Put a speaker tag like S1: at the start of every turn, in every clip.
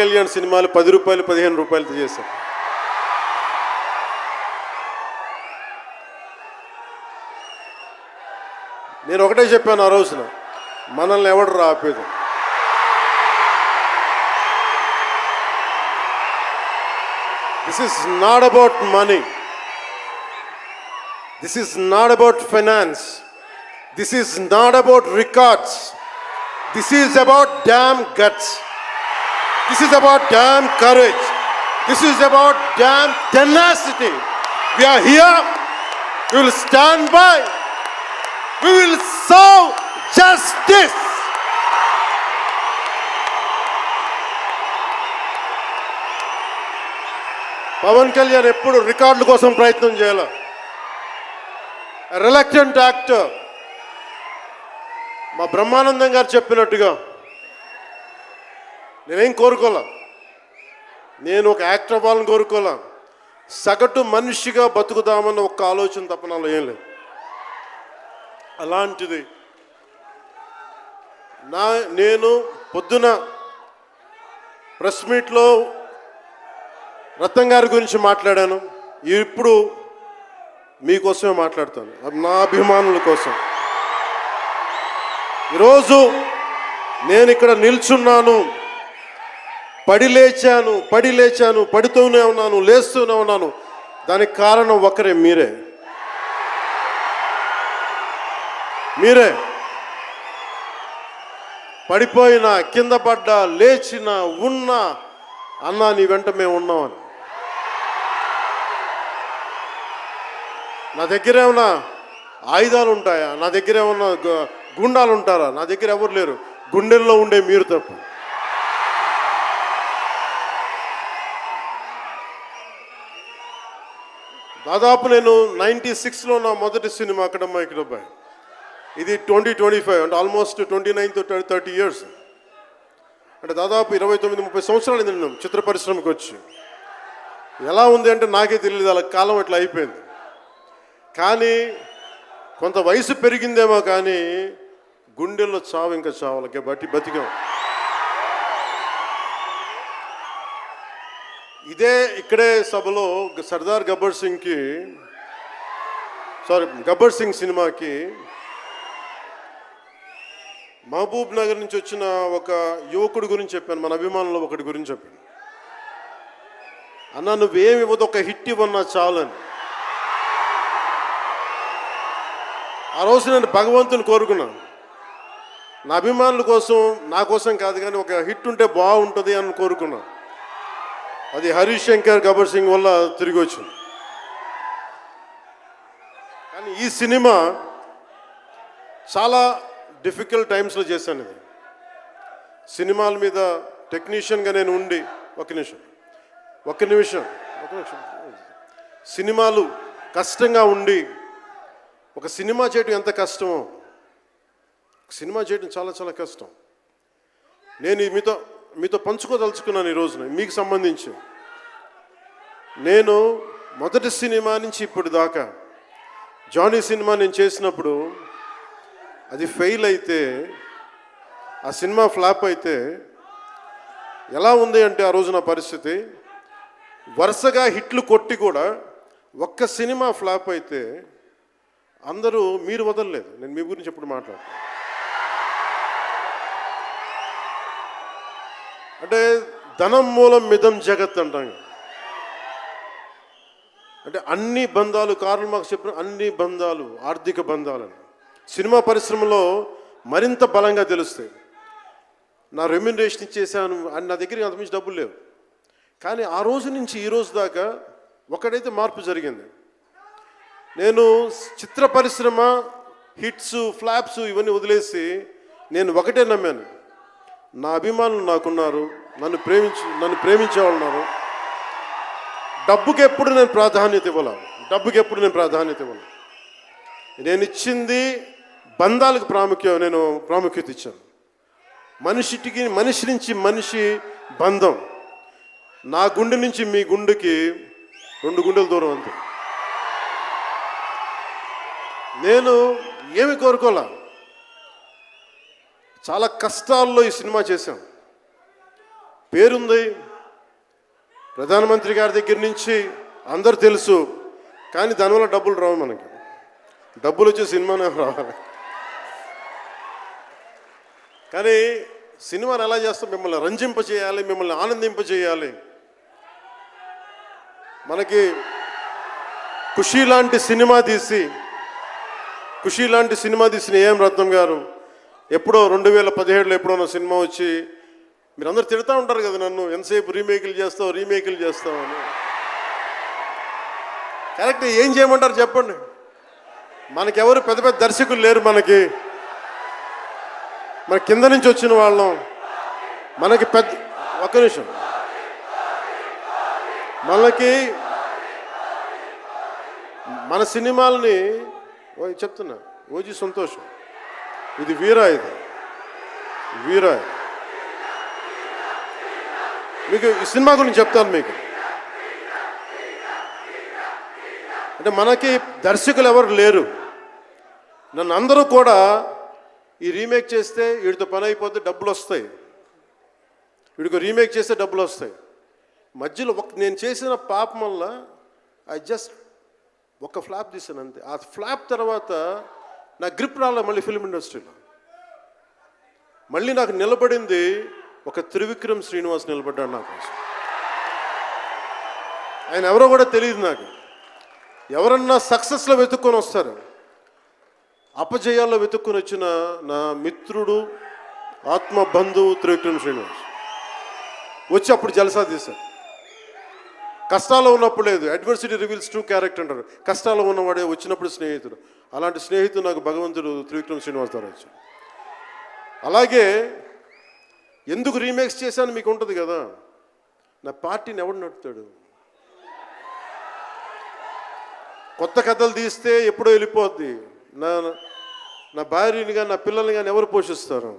S1: కళ్యాణ్ సినిమాలు పది రూపాయలు పదిహేను రూపాయలతో చేశారు. నేను ఒకటే చెప్పాను ఆ రోజున మనల్ని ఎవడు రాపేది? This is not about money this is not about finance this is not about records this is about damn guts this is about damn courage this is about damn tenacity we're here We will stand by. We will serve justice. Pawan Kalyan ఎప్పుడు రికార్డుల కోసం ప్రయత్నం చేయాల? Reluctant actor మా బ్రహ్మానందం గారు చెప్పినట్టుగా నేనేం కోరుకోలే? నేను ఒక యాక్టర్ అవ్వాలని కోరుకోలే. సగటు మనిషిగా బతుకుదామన్న ఒక్క ఆలోచన తప్ప నాలో ఏం లేదు. అలాంటిది నా నేను పొద్దున ప్రెస్ మీట్లో రతన్ గారి గురించి మాట్లాడాను. ఇప్పుడు మీకోసమే మాట్లాడతాను. నా అభిమానుల కోసం. ఈరోజు నేను ఇక్కడ నిల్చున్నాను. పడి లేచాను పడి లేచాను పడుతూనే ఉన్నాను లేస్తూనే ఉన్నాను. దానికి కారణం ఒకరే మీరే. మీరే. పడిపోయినా కింద పడ్డా లేచిన ఉన్నా అన్నా నీ వెంట మేము ఉన్నామని. నా దగ్గర ఏమన్నా ఆయుధాలు ఉంటాయా నా దగ్గర ఏమన్నా గుండాలు ఉంటారా నా దగ్గర ఎవరు లేరు. గుండెల్లో ఉండే మీరు తప్ప. దాదాపు నేను నైంటీ సిక్స్లో నా మొదటి సినిమా అక్కడమ్మ ఇక్కడ ఇది ట్వంటీ ట్వంటీ ఫైవ్ అంటే almost twenty nine thirty years అంటే దాదాపు ఇరవై తొమ్మిది ముప్పై సంవత్సరాలు నేను చిత్ర పరిశ్రమకు వచ్చి. ఎలా ఉంది అంటే నాకే తెలియదు అలా కాలం అట్లా అయిపోయింది. కానీ కొంత వయసు పెరిగిందేమో కానీ గుండెల్లో చావు ఇంకా చావాలి బట్టి బతికాం. ఇదే ఇక్కడే సభలో సర్దార్ గబ్బర్ సింగ్కి సారీ గబ్బర్ సింగ్ సినిమాకి మహబూబ్ నగర్ నుంచి వచ్చిన ఒక యువకుడి గురించి చెప్పాను మన అభిమానులు ఒకటి గురించి చెప్పాను. అన్న నువ్వేమి ఇవ్వదు ఒక హిట్ ఇవ్వన్నా చాలు అని ఆ రోజు నేను భగవంతుని కోరుకున్నాను. నా అభిమానుల కోసం నా కోసం కాదు కానీ ఒక హిట్ ఉంటే బాగుంటుంది అని కోరుకున్నాను. అది హరీష్ శంకర్ గబ్బర్ సింగ్ వల్ల తిరిగి వచ్చింది. కానీ ఈ సినిమా చాలా డిఫికల్ట్ టైమ్స్లో చేశాను ఇది. సినిమాల మీద టెక్నీషియన్గా నేను ఉండి ఒక నిమిషం ఒక నిమిషం ఒక నిమిషం సినిమాలు కష్టంగా ఉండి ఒక సినిమా చేయడం ఎంత కష్టమో సినిమా చేయడం చాలా చాలా కష్టం. నేను మీతో మీతో పంచుకోదలుచుకున్నాను ఈ రోజున మీకు సంబంధించి. నేను మొదటి సినిమా నుంచి ఇప్పుడు దాకా జానీ సినిమా నేను చేసినప్పుడు అది ఫెయిల్ అయితే ఆ సినిమా ఫ్లాప్ అయితే ఎలా ఉంది అంటే ఆ రోజు నా పరిస్థితి వరుసగా హిట్లు కొట్టి కూడా ఒక్క సినిమా ఫ్లాప్ అయితే అందరూ మీరు వదలలేదు. నేను మీ గురించి ఎప్పుడు మాట్లాడతాను అంటే ధనం మూలం మిదం జగత్ అంటాం. అంటే అన్ని బంధాలు కారణం మాకు చెప్పిన అన్ని బంధాలు ఆర్థిక బంధాలని. సినిమా పరిశ్రమలో మరింత బలంగా తెలుస్తాయి. నా రెమ్యునరేషన్ ఇచ్చేసాను అని నా దగ్గర అంతమించి డబ్బులు లేవు. కానీ ఆ రోజు నుంచి ఈ రోజు దాకా ఒకడైతే మార్పు జరిగింది. నేను చిత్ర పరిశ్రమ హిట్స్ ఫ్లాప్స్ ఇవన్నీ వదిలేసి నేను ఒకటే నమ్మాను. నా అభిమానులు నాకున్నారు నన్ను ప్రేమించి నన్ను ప్రేమించే వాళ్ళు ఉన్నారు డబ్బుకి ఎప్పుడు నేను ప్రాధాన్యత ఇవ్వాల? డబ్బుకి ఎప్పుడు నేను ప్రాధాన్యత ఇవ్వను నేను ఇచ్చింది బంధాలకు ప్రాముఖ్యం నేను ప్రాముఖ్యత ఇచ్చాను. మనిషికి మనిషి నుంచి మనిషి బంధం. నా గుండె నుంచి మీ గుండెకి రెండు గుండెల దూరం అంతే. నేను ఏమి కోరుకోలే చాలా కష్టాల్లో ఈ సినిమా చేశాం. పేరుంది. ప్రధానమంత్రి గారి దగ్గర నుంచి అందరు తెలుసు. కానీ దానివల్ల డబ్బులు రావు మనకి. డబ్బులు వచ్చి సినిమానే రావాలి. కానీ సినిమాను ఎలా చేస్తాం? మిమ్మల్ని రంజింపజేయాలి మిమ్మల్ని ఆనందింప చేయాలి. మనకి ఖుషీ లాంటి సినిమా తీసి ఖుషీ లాంటి సినిమా తీసిన ఏం రత్నం గారు ఎప్పుడో రెండు వేల పదిహేడులో ఎప్పుడో సినిమా వచ్చి మీరందరూ తిడతా ఉంటారు కదా నన్ను ఎంతసేపు రీమేకులు చేస్తావు రీమేకులు చేస్తావు అని. కరెక్ట్ ఏం చేయమంటారు చెప్పండి. మనకెవరు పెద్ద పెద్ద దర్శకులు లేరు మనకి. మన కింద నుంచి వచ్చిన వాళ్ళం. మనకి పెద్ద ఒక్క నిమిషం. మనకి మన సినిమాలని చెప్తున్నా ఓజీ సంతోషం. ఇది వీరా ఇది. వీరా మీకు ఈ సినిమా గురించి చెప్తాను మీకు. అంటే మనకి దర్శకులు ఎవరు లేరు. నన్ను అందరూ కూడా ఈ రీమేక్ చేస్తే వీడితో పని అయిపోతే డబ్బులు వస్తాయి. వీడికి రీమేక్ చేస్తే డబ్బులు వస్తాయి. మధ్యలో ఒక నేను చేసిన పాపం వల్ల ఐ జస్ట్ ఒక ఫ్లాప్ తీసాను అంతే. ఆ ఫ్లాప్ తర్వాత నా గ్రిప్ రాలే మళ్ళీ ఫిల్మ్ ఇండస్ట్రీలో మళ్ళీ నాకు నిలబడింది ఒక త్రివిక్రమ్ శ్రీనివాస్ నిలబడ్డాడు నా కోసం. ఆయన ఎవరో కూడా తెలియదు నాకు. ఎవరన్నా సక్సెస్లో వెతుక్కొని వస్తారు. అపజయాల్లో వెతుక్కొని వచ్చిన నా మిత్రుడు ఆత్మ బంధువు త్రివిక్రమ్ శ్రీనివాస్. వచ్చి అప్పుడు జలసా తీశారు కష్టాల్లో ఉన్నప్పుడు లేదు. అడ్వర్సిటీ రివీల్స్ ట్రూ క్యారెక్టర్ అంటారు. కష్టాల్లో ఉన్నవాడే వచ్చినప్పుడు స్నేహితుడు. అలాంటి స్నేహితుడు నాకు భగవంతుడు త్రివిక్రమ్ శ్రీనివాసరావు వచ్చాడు అలాగే ఎందుకు రీమేక్స్ చేశాను మీకు ఉంటుంది కదా? నా పార్టీని ఎవడు నడుపుతాడు? కొత్త కథలు తీస్తే ఎప్పుడో వెళ్ళిపోద్ది. నా నా భార్యని కానీ నా పిల్లల్ని కానీ ఎవరు పోషిస్తారు?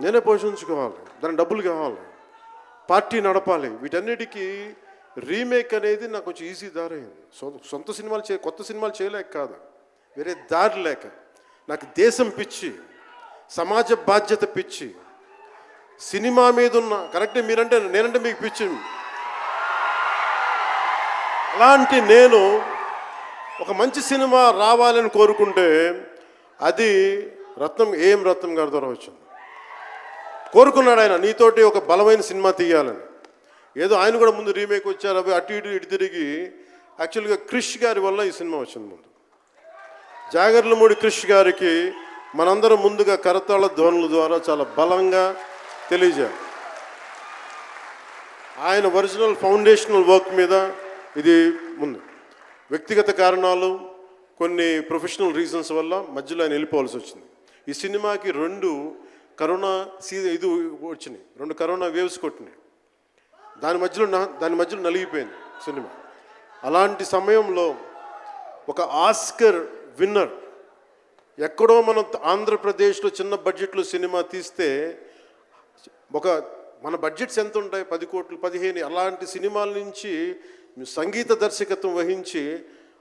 S1: నేనే పోషించుకోవాలి. దాని డబ్బులు కావాలి. పార్టీ నడపాలి. వీటన్నిటికీ రీమేక్ అనేది నాకు కొంచెం ఈజీ దారి సొంత సినిమాలు చే కొత్త సినిమాలు చేయలేక కాదు. వేరే దారి లేక. నాకు దేశం పిచ్చి సమాజ బాధ్యత పిచ్చి సినిమా మీద ఉన్న కరెక్టే మీరంటే నేనంటే మీకు పిచ్చి. అలాంటి నేను ఒక మంచి సినిమా రావాలని కోరుకుంటే అది రత్నం ఏం రత్నం గారి ద్వారా వచ్చింది. కోరుకున్నాడు ఆయన నీతోటి ఒక బలమైన సినిమా తీయాలని. ఏదో ఆయన కూడా ముందు రీమేక్ వచ్చారు అవి అటు ఇటు ఇటు తిరిగి యాక్చువల్గా క్రిష్ గారి వల్ల ఈ సినిమా వచ్చింది ముందు. జాగర్లమూడి క్రిష్ గారికి మనందరం ముందుగా కరతాళ ధ్వనుల ద్వారా చాలా బలంగా తెలియజేయాలి. ఆయన ఒరిజినల్ ఫౌండేషనల్ వర్క్ మీద ఇది ముందు. వ్యక్తిగత కారణాలు కొన్ని ప్రొఫెషనల్ రీజన్స్ వల్ల మధ్యలో ఆయన వెళ్ళిపోవాల్సి వచ్చింది. ఈ సినిమాకి రెండు కరోనా సీ ఇది వచ్చినాయి రెండు కరోనా వేవ్స్ కొట్టినాయి. దాని మధ్యలో నా దాని మధ్యలో నలిగిపోయింది సినిమా. అలాంటి సమయంలో ఒక ఆస్కర్ విన్నర్ ఎక్కడో మనం ఆంధ్రప్రదేశ్లో చిన్న బడ్జెట్లో సినిమా తీస్తే ఒక మన బడ్జెట్స్ ఎంత ఉంటాయి? పది కోట్లు పదిహేను అలాంటి సినిమాల నుంచి సంగీత దర్శకత్వం వహించి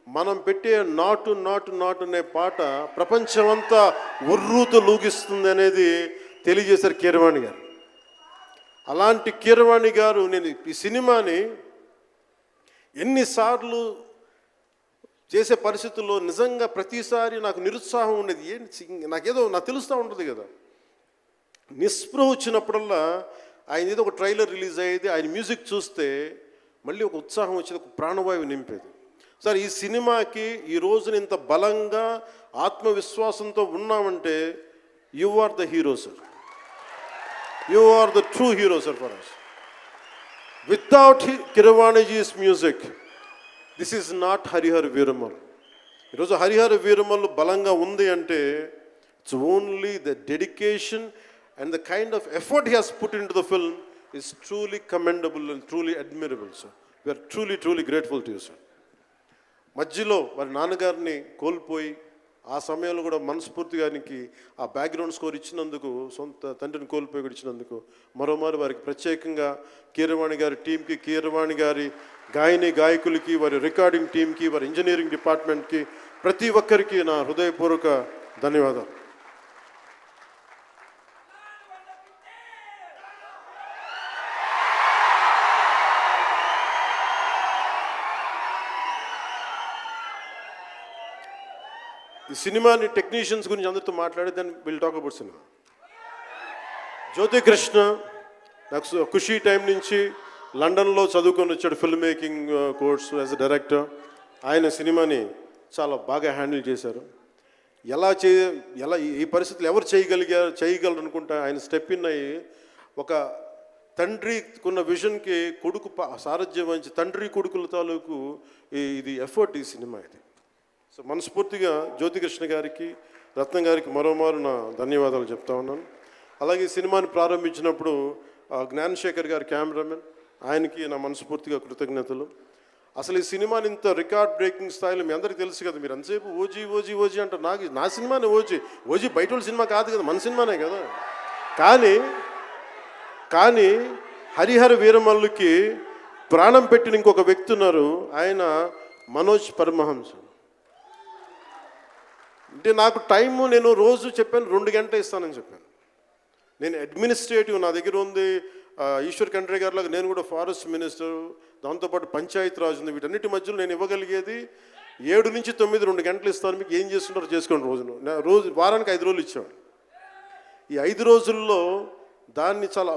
S1: మనం పెట్టే నాటు నాటు నాటు అనే పాట ప్రపంచమంతా ఒర్రూతో లూగిస్తుంది అనేది తెలియజేశారు కీరవాణి గారు. అలాంటి కీరవాణి గారు నేను ఈ సినిమాని ఎన్నిసార్లు చేసే పరిస్థితుల్లో నిజంగా ప్రతిసారి నాకు నిరుత్సాహం ఉండేది. ఏంటి నాకేదో నాకు తెలుస్తూ ఉంటుంది కదా. నిస్పృహ వచ్చినప్పుడల్లా ఆయన ఏదో ఒక ట్రైలర్ రిలీజ్ అయ్యేది ఆయన మ్యూజిక్ చూస్తే మళ్ళీ ఒక ఉత్సాహం వచ్చేది ఒక ప్రాణవాయువు నింపేది. సార్ ఈ సినిమాకి ఈ రోజున ఇంత బలంగా ఆత్మవిశ్వాసంతో ఉన్నామంటే you are the hero sir. You are the true hero sir for us without Keeravaniji's music this is not Harihara Veeramallu ఈరోజు హరిహర వీరమల్ బలంగా ఉంది అంటే it's only the dedication and the kind of effort he has put in to the film is truly commendable and truly admirable sir we're truly truly grateful to you sir మధ్యలో వారి నాన్నగారిని కోల్పోయి ఆ సమయంలో కూడా మనస్ఫూర్తిగా ఆయనకి ఆ బ్యాక్గ్రౌండ్ స్కోర్ ఇచ్చినందుకు సొంత తండ్రిని కోల్పోయి ఇచ్చినందుకు మరోమారు వారికి ప్రత్యేకంగా కీరవాణి గారి టీంకి కీరవాణి గారి గాయని గాయకులకి వారి రికార్డింగ్ టీంకి వారి ఇంజనీరింగ్ డిపార్ట్మెంట్కి ప్రతి ఒక్కరికి నా హృదయపూర్వక ధన్యవాదాలు. ఈ సినిమాని టెక్నీషియన్స్ గురించి అందరితో మాట్లాడి దాన్ని will talk about cinema Jyothi Krishna నాకు ఖుషి ఖుషీ టైం నుంచి లండన్లో చదువుకొని వచ్చాడు film making course as a director ఆయన సినిమాని చాలా బాగా హ్యాండిల్ చేశారు. ఎలా చే ఎలా ఈ- పరిస్థితులు ఎవరు చేయగలిగారు చేయగలరు అనుకుంటా ఆయన స్టెప్ ఇన్ అయ్యి ఒక తండ్రికున్న విజన్కి కొడుకు ప- సారథ్యం వహించి తండ్రి కొడుకుల తాలూకు ఇది ఎఫర్ట్ ఈ సినిమా ఇది. సో మనస్ఫూర్తిగా జ్యోతికృష్ణ గారికి రత్నం గారికి మరోమారు నా ధన్యవాదాలు చెప్తా ఉన్నాను. అలాగే ఈ సినిమాని ప్రారంభించినప్పుడు జ్ఞానశేఖర్ గారి కెమెరామెన్ ఆయనకి నా మనస్ఫూర్తిగా కృతజ్ఞతలు. అసలు ఈ సినిమాని ఇంత రికార్డ్ బ్రేకింగ్ స్థాయిలో మీ అందరికీ తెలుసు కదా మీరు ఎంతసేపు ఓజీ ఓజీ ఓజీ అంటారు. నాకు నా సినిమానే ఓజీ. ఓజీ బయట సినిమా కాదు కదా మన సినిమానే కదా. కానీ కానీ హరిహర వీరమల్లుకి ప్రాణం పెట్టిన ఇంకొక వ్యక్తి ఉన్నారు ఆయన మనోజ్ పరమహంస. అంటే నాకు టైము నేను రోజు చెప్పాను రెండు గంటలు ఇస్తానని చెప్పాను. నేను అడ్మినిస్ట్రేటివ్ నా దగ్గర ఉంది ఈశ్వర్ ఖండ్రే గారిలాగా నేను కూడా ఫారెస్ట్ మినిస్టర్ దాంతోపాటు పంచాయతీ రాజ్ ఉంది వీటన్నిటి మధ్యలో నేను ఇవ్వగలిగేది ఏడు నుంచి తొమ్మిది రెండు గంటలు ఇస్తాను మీకు ఏం చేస్తుంటారో చేసుకోండి రోజును రోజు వారానికి ఐదు రోజులు ఇచ్చాను ఈ ఐదు రోజుల్లో దాన్ని చాలా